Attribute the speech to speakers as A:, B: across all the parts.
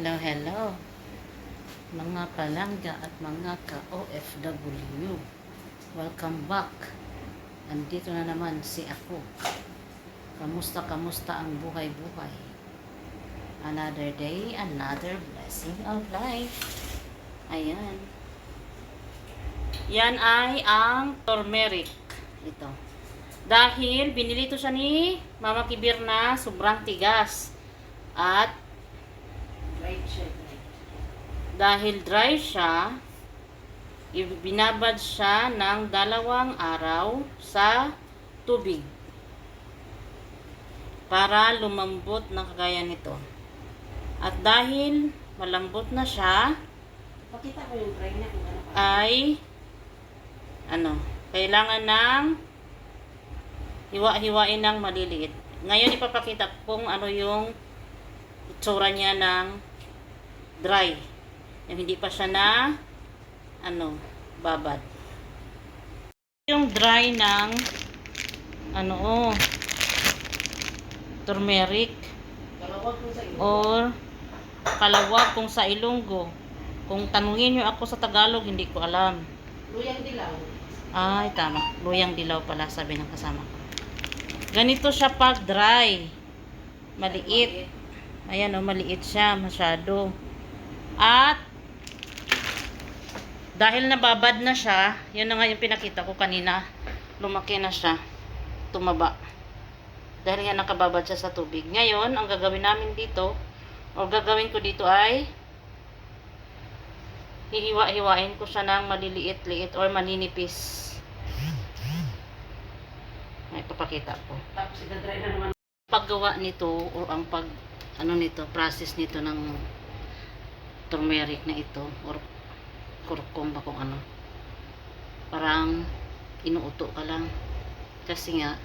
A: Hello, hello. Mga palangga at mga ka-OFW. Welcome back. Andito na naman si ako. Kamusta, kamusta ang buhay-buhay? Another day, another blessing of life. Ayan. Yan ay ang turmeric. Ito. Dahil binili to siya ni Mama Kibir na sobrang tigas. At
B: Siya, right.
A: dahil dry siya, i- binabad siya ng dalawang araw sa tubig para lumambot na kagaya nito. At dahil malambot na siya,
B: Pakita ko yung try kung ano
A: ay ano, kailangan ng hiwa-hiwain ng maliliit. Ngayon ipapakita kung ano yung itsura niya ng dry. Yung hindi pa siya na ano, babad. Yung dry ng ano oh, turmeric or kalawag kung sa Ilonggo. Kung tanungin niyo ako sa Tagalog, hindi ko alam.
B: Luyang dilaw.
A: Ay, tama. Luyang dilaw pala, sabi ng kasama ko. Ganito siya pag dry. Maliit. Ayan o, maliit siya masyado. At, dahil nababad na siya, yun na nga yung pinakita ko kanina, lumaki na siya. Tumaba. Dahil nga nakababad siya sa tubig. Ngayon, ang gagawin namin dito, o gagawin ko dito ay, hihiwa-hiwain ko siya ng maliliit-liit or maninipis. Ay, papakita ko.
B: Tapos na naman.
A: Paggawa nito o ang pag ano nito, process nito ng turmeric na ito or kurkum ba kung ano. Parang inuuto ka lang. Kasi nga,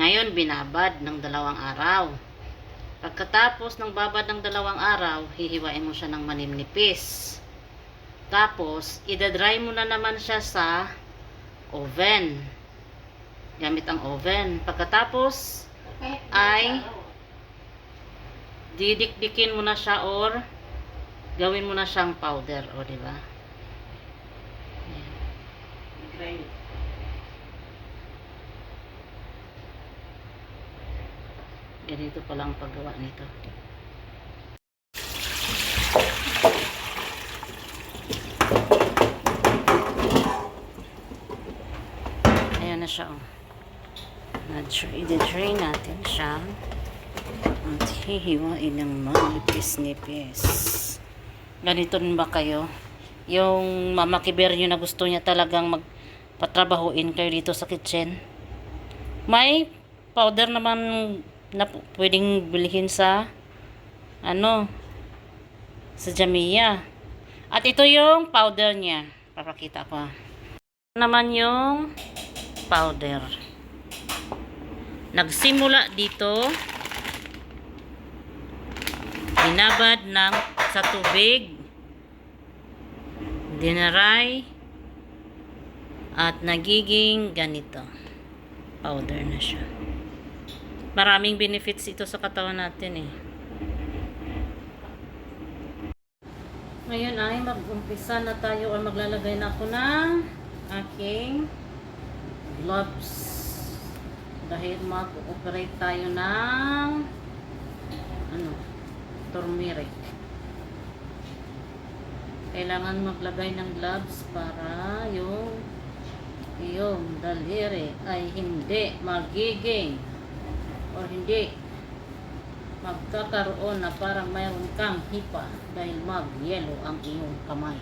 A: ngayon binabad ng dalawang araw. Pagkatapos ng babad ng dalawang araw, hihiwain mo siya ng manimnipis. Tapos, idadry mo na naman siya sa oven. Gamit ang oven. Pagkatapos, Ay. didikdikin mo na siya or gawin mo na siyang powder, o di ba?
B: Grind.
A: Ganito pala ang paggawa nito. Ayan na siya, oh. I-drain natin siya. At hihiwain ng manipis-nipis. Ganito ba kayo? Yung mama kiber nyo na gusto niya talagang magpatrabahuin kayo dito sa kitchen. May powder naman na pwedeng bilhin sa ano sa Jamia. At ito yung powder niya. Papakita ko. Naman yung powder. Nagsimula dito binabad ng sa tubig dinaray at nagiging ganito. Powder na siya. Maraming benefits ito sa katawan natin eh. Ngayon ay mag-umpisa na tayo o maglalagay na ako ng aking gloves. Dahil mag-operate tayo ng ano turmeric. Kailangan maglagay ng gloves para yung yung daliri ay hindi magiging o hindi magkakaroon na parang mayroon kang hipa dahil mag-yellow ang iyong kamay.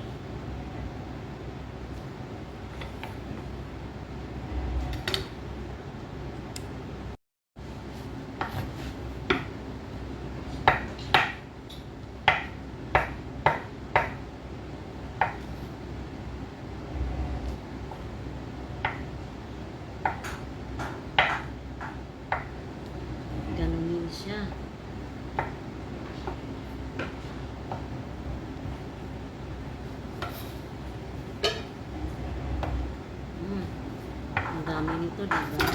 A: Ganunin siya. Mm. Ang dami nito,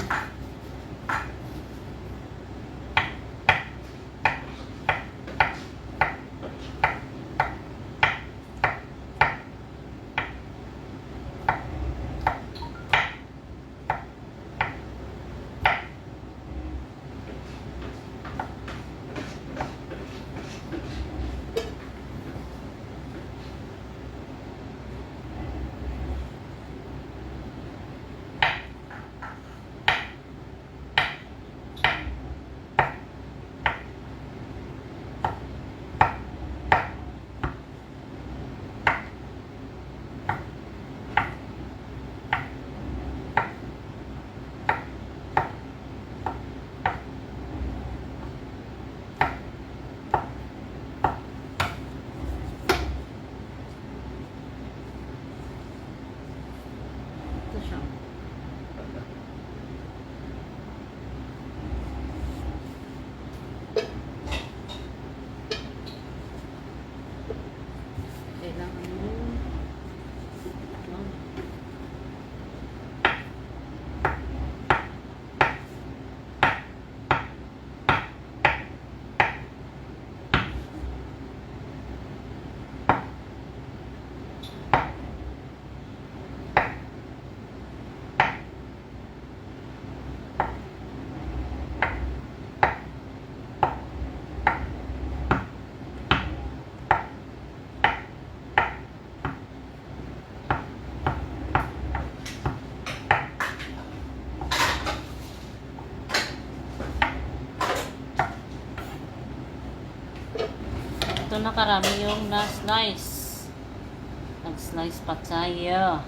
A: di ba? ganito na karami yung na-slice. Nag-slice pa tayo.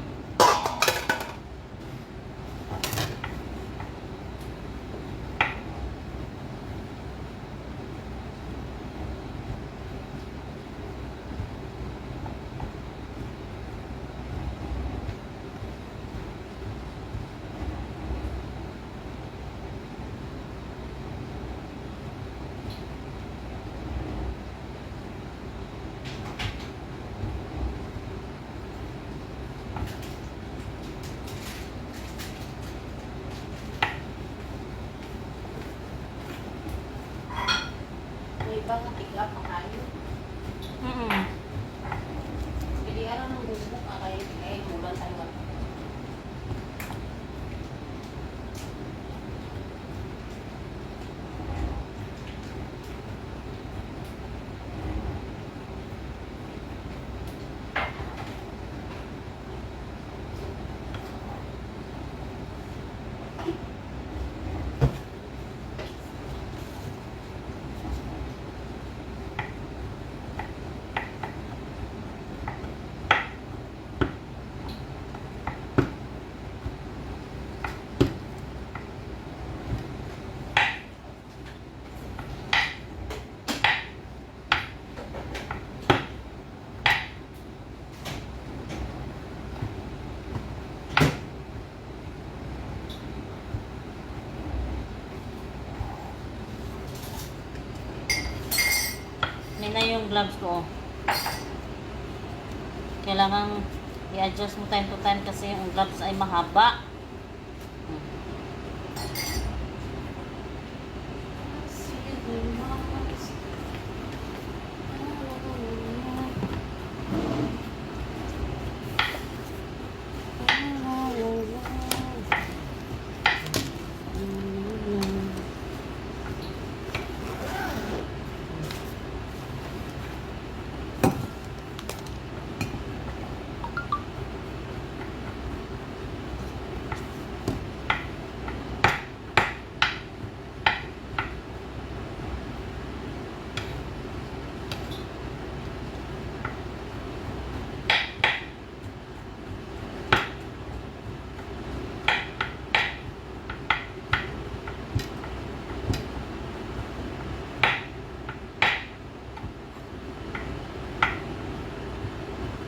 B: May ibang tiklap pa kayo.
A: Mm
B: Hindi araw ng gusto ka kayo. Kaya mulan tayo.
A: May na yung gloves ko. Kailangan i-adjust mo time to time kasi yung gloves ay mahaba. Hmm.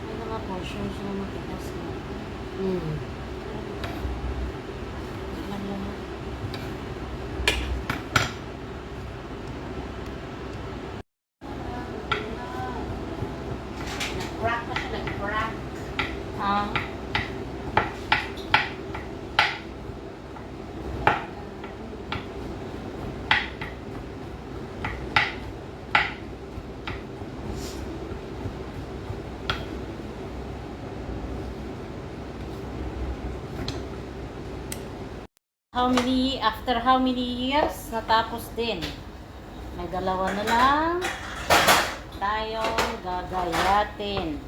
A: May mga portions na matigas na.
B: Hmm.
A: Naglahat.
B: Nag-crack na siya. Nag-crack.
A: How many, after how many years, natapos din. May dalawa na lang tayong gagayatin.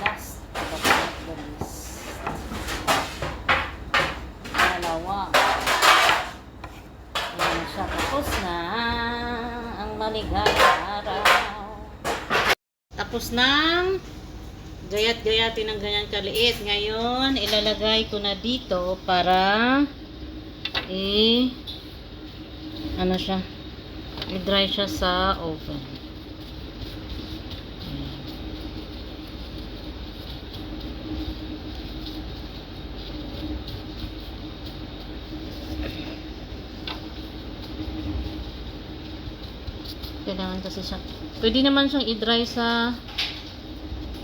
A: Last but not the least. Dalawa. Ayan siya. Tapos na ang maligayang araw. Tapos ng gayat-gayatin ng ganyan kaliit. Ngayon, ilalagay ko na dito para i ano siya i-dry siya sa oven. Kailangan kasi siya. Pwede naman siyang i-dry sa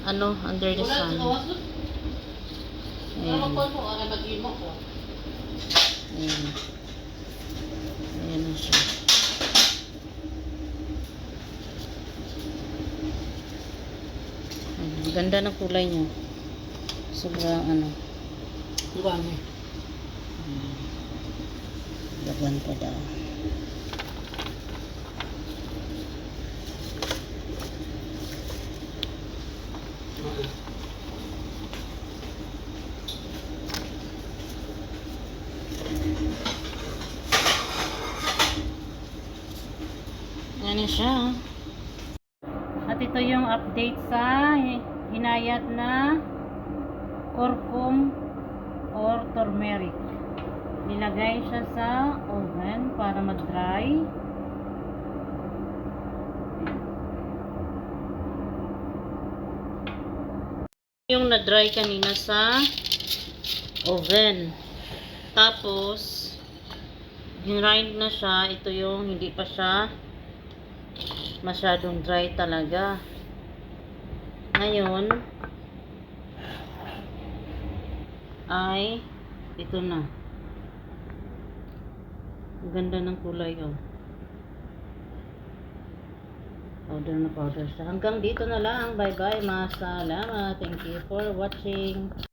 A: ano, under the sun.
B: Ano
A: Ayan.
B: Ano ko?
A: Ayan. Ayan na siya. Ayan. Ganda ng kulay niya. Sobrang ano. Ayan. Laban pa daw. siya. At ito yung update sa hinayat na curcum or turmeric. Nilagay siya sa oven para mag-dry. Yung na-dry kanina sa oven. Tapos, grind na siya. Ito yung hindi pa siya masyadong dry talaga. Ngayon, ay ito na. Ganda ng kulay, oh. Powder na powder siya. Hanggang dito na lang. Bye-bye, mga salamat. Thank you for watching.